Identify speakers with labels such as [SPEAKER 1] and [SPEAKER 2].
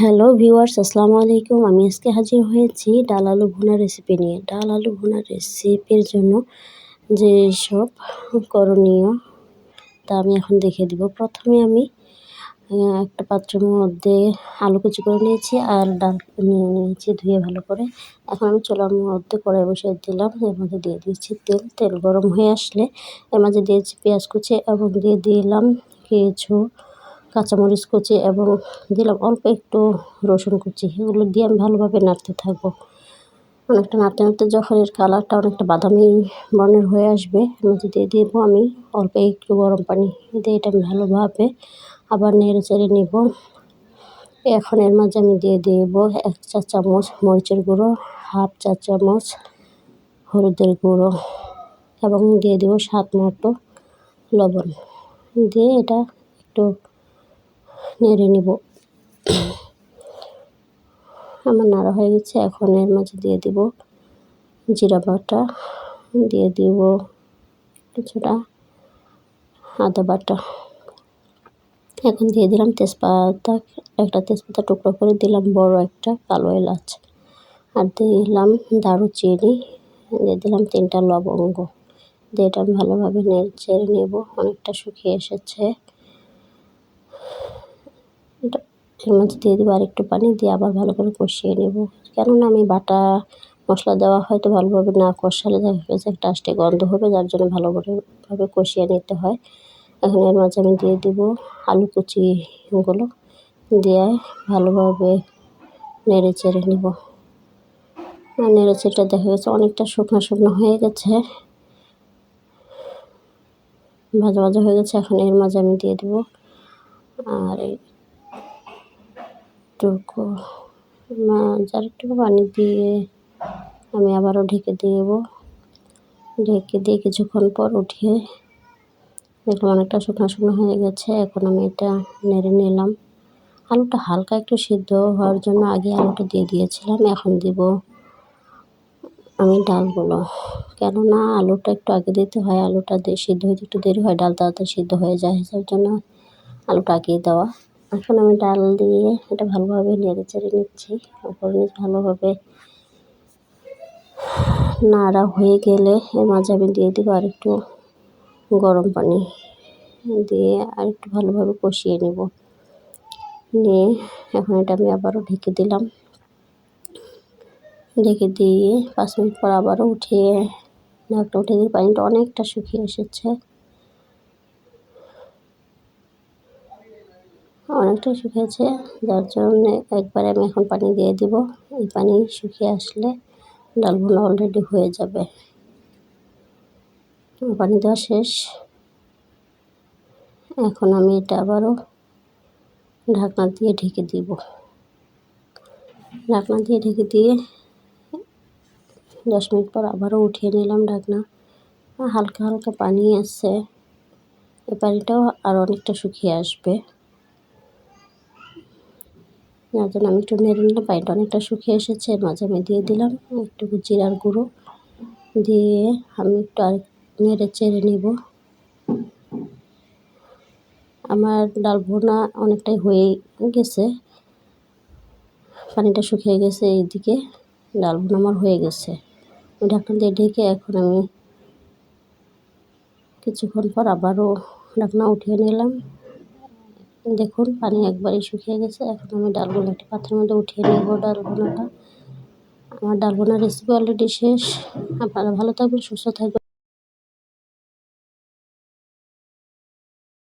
[SPEAKER 1] Hello viewers, আসসালামু আলাইকুম। আমি আজকে হাজির হয়েছি ডাল আলু ভুনা রেসিপি নিয়ে। ডাল আলু ভুনা রেসিপির জন্য যে সব করণীয় তা আমি এখন দেখে দিব। প্রথমে আমি একটা পাত্রের মধ্যে আলু কুচি করে নিয়েছি আর ডাল নিয়ে নিয়েছি ধুয়ে ভালো করে। এখন আমি চোলার মধ্যে কড়াই বসিয়ে দিলাম। এর মধ্যে দিয়ে দিয়েছি তেল। তেল গরম হয়ে আসলে এর মাঝে দিয়েছি পেঁয়াজ কুচি এবং দিয়ে দিলাম কিছু কাঁচামরিচ কুচি এবং দিলাম অল্প একটু রসুন কুচি। এগুলো দিয়ে আমি ভালোভাবে নাড়তে থাকব। অনেকটা নাড়তে নাড়তে যখন এর কালারটা অনেকটা বাদামি বর্ণের হয়ে আসবে, মধ্যে দিয়ে দেবো আমি অল্প একটু গরম পানি। দিয়ে এটা আমি ভালোভাবে আবার নেড়ে চেড়ে নেব। এখন এর মাঝে আমি দিয়ে দেব এক চা চামচ মরিচের গুঁড়ো, হাফ চা চামচ হলুদের গুঁড়ো এবং দিয়ে দেবো স্বাদ মতো লবণ। দিয়ে এটা একটু নেড়ে নেব। আমার নাড়া হয়ে গেছে, এখন এর মাঝে দিয়ে দিব জিরা বাটা, দিয়ে দিব কিছুটা আদা বাটা। এখন দিয়ে দিলাম তেজপাতা, একটা তেজপাতা টুকরো করে দিলাম, বড় একটা কালো এলাচ। আর দিলাম দারুচিনি, দিয়ে দিলাম তিনটা লবঙ্গ। দিয়ে এটা ভালোভাবে নেড়ে চেড়ে নেব, অনেকটা শুকিয়ে এসেছে। এর মধ্যে দিয়ে দেবো আর একটু পানি দিয়ে আবার ভালো করে কষিয়ে নেব। কেননা আমি বাটা মশলা দেওয়া হয়তো ভালোভাবে না কষালে দেখা গেছে একটা আষ্টে গন্ধ হবে, যার জন্য ভালো করেভাবে কষিয়ে নিতে হয়। এখন এর মাঝে আমি দিয়ে দেবো আলু কুচিগুলো দিয়ে ভালোভাবে নেড়ে চেড়ে নেব। নেড়ে চেড়ে দেখা গেছে অনেকটা শুকনো শুকনো হয়ে গেছে। ভাজা ভাজা হয়ে গেছে, এখন এর মাঝে আমি দিয়ে দেবো আর একটুকু যার একটু পানি দিয়ে আমি আবারও ঢেকে দেব। ঢেকে দিয়ে কিছুক্ষণ পর উঠিয়ে দেখলাম অনেকটা শুকনো শুকনো হয়ে গেছে, এখন আমি এটা নেড়ে নিলাম। আলুটা হালকা একটু সিদ্ধ হওয়ার জন্য আগে আলুটা দিয়ে দিয়েছিলাম, এখন দিব আমি ডালগুলো। কেননা আলুটা একটু আগে দিতে হয়, আলুটা সিদ্ধ হইতে একটু দেরি হয়, ডাল তাড়াতাড়ি সিদ্ধ হয়ে যায় যার জন্য আলুটা আগিয়ে দেওয়া। এখন আমি ডাল দিয়ে এটা ভালোভাবে নেড়ে চেড়ে নিচ্ছি। ওপর নিচ ভালোভাবে নাড়া হয়ে গেলে এর মাঝে আমি দিয়ে দেবো আর একটু গরম পানি। দিয়ে আর একটু ভালোভাবে কষিয়ে নেব। নিয়ে এখন এটা আমি আবারও ঢেকে দিলাম। ঢেকে দিয়ে পাঁচ মিনিট পর আবারও উঠিয়ে ঢাকটা উঠে দিয়ে পানিটা অনেকটা শুকিয়ে এসেছে। অনেকটা শুকিয়েছে, যার জন্য একবারে আমি এখন পানি দিয়ে দিব। এই পানি শুকিয়ে আসলে ডালগুলো অলরেডি হয়ে যাবে। পানি দেওয়া শেষ। এখন আমি এটা আবারও ঢাকনা দিয়ে ঢেকে দিব। ঢাকনা দিয়ে ঢেকে দিয়ে দশ মিনিট পর আবারও উঠিয়ে নিলাম ঢাকনা। হালকা হালকা পানি আছে। এই পানিটাও আর অনেকটা শুকিয়ে আসবে। যার জন্য আমি একটু নেড়ে নিলাম, পানিটা অনেকটা শুকিয়ে এসেছে, মাঝে আমি দিয়ে দিলাম একটু জিরার গুঁড়ো দিয়ে আমি একটু আর নেড়ে চেড়ে নিব। আমার ডাল ভোনা অনেকটাই হয়ে গেছে, পানিটা শুকিয়ে গেছে এইদিকে, ডাল ভোনা আমার হয়ে গেছে। ঢাকনা দিয়ে ঢেকে এখন আমি কিছুক্ষণ পর আবারও ঢাকনা উঠিয়ে নিলাম। দেখুন, পানি একবারই শুকিয়ে গেছে। এখন আমি ডালগুলো একটি পাত্রের মধ্যে উঠিয়ে নেব ডালগুলোটা। আমার ডালবোনার রেসিপি অলরেডি শেষ। আপনারা ভালো থাকবেন, সুস্থ থাকবেন।